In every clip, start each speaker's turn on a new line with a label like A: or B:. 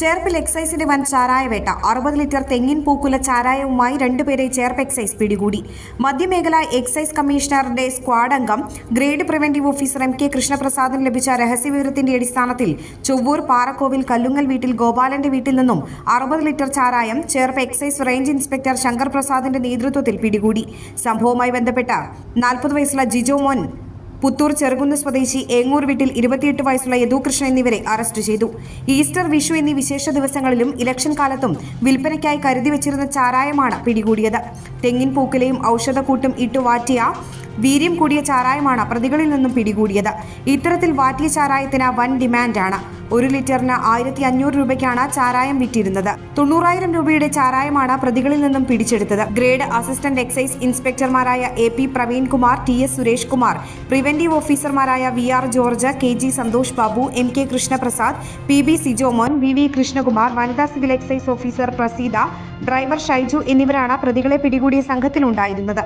A: ചേർപ്പിൽ എക്സൈസിന്റെ വൻ ചാരായവേട്ട അറുപത് ലിറ്റർ തെങ്ങിൻ പൂക്കുല ചാരായവുമായി രണ്ടുപേരെ ചേർപ്പ് എക്സൈസ് പിടികൂടി. മധ്യമേഖല എക്സൈസ് കമ്മീഷണറുടെ സ്ക്വാഡ് അംഗം grade preventive officer M K കൃഷ്ണപ്രസാദിന് ലഭിച്ച രഹസ്യവിവരത്തിന്റെ അടിസ്ഥാനത്തിൽ ചൊവ്വൂർ പാറക്കോവിൽ കല്ലുങ്ങൽ വീട്ടിൽ ഗോപാലന്റെ വീട്ടിൽ നിന്നും അറുപത് ലിറ്റർ ചാരായം Cherpu excise range inspector Shankar പ്രസാദിന്റെ നേതൃത്വത്തിൽ പിടികൂടി. സംഭവവുമായി ബന്ധപ്പെട്ട നാൽപ്പത് വയസ്സുള്ള ജിജോ മോൻ പുത്തൂർ ചെറുകുന്ന് സ്വദേശി ഏങ്ങൂർ വീട്ടിൽ ഇരുപത്തിയെട്ട് വയസ്സുള്ള യദുകൃഷ്ണൻ എന്നിവരെ അറസ്റ്റ് ചെയ്തു. ഈസ്റ്റർ വിഷു എന്നീ വിശേഷ ദിവസങ്ങളിലും ഇലക്ഷൻ കാലത്തും വിൽപ്പനയ്ക്കായി കരുതി വെച്ചിരുന്ന ചാരായമാണ് പിടികൂടിയത്. തെങ്ങിൻ പൂക്കലയും ഔഷധക്കൂട്ടും ഇട്ടു വാറ്റിയ വീര്യം കൂടിയ ചാരായമാണ് പ്രതികളിൽ നിന്നും പിടികൂടിയത്. ഇത്തരത്തിൽ വാറ്റിയ ചാരായത്തിന് വൻ ഡിമാൻഡാണ്. ഒരു ലിറ്ററിന് ആയിരത്തി അഞ്ഞൂറ് രൂപയ്ക്കാണ് ചാരായം വിറ്റിരുന്നത്. തൊണ്ണൂറായിരം രൂപയുടെ ചാരായമാണ് പ്രതികളിൽ നിന്നും പിടിച്ചെടുത്തത്. Grade assistant excise ഇൻസ്പെക്ടർമാരായ A P Praveen Kumar T S Suresh Kumar preventive ഓഫീസർമാരായ V R George K G Santhosh Babu M K Krishnaprasad P B Sijomon V V Krishnakumar വനിതാ civil excise officer Praseetha driver Shaiju എന്നിവരാണ് പ്രതികളെ പിടികൂടിയ സംഘത്തിലുണ്ടായിരുന്നത്.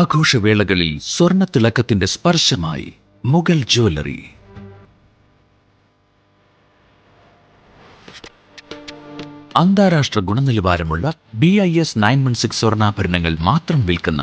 B: ആഘോഷവേളകളിൽ സ്വർണത്തിളക്കത്തിന്റെ സ്പർശമായി Mughal jewellery. അന്താരാഷ്ട്ര ഗുണനിലവാരമുള്ള B I S nine one six സ്വർണാഭരണങ്ങൾ മാത്രം വിൽക്കുന്ന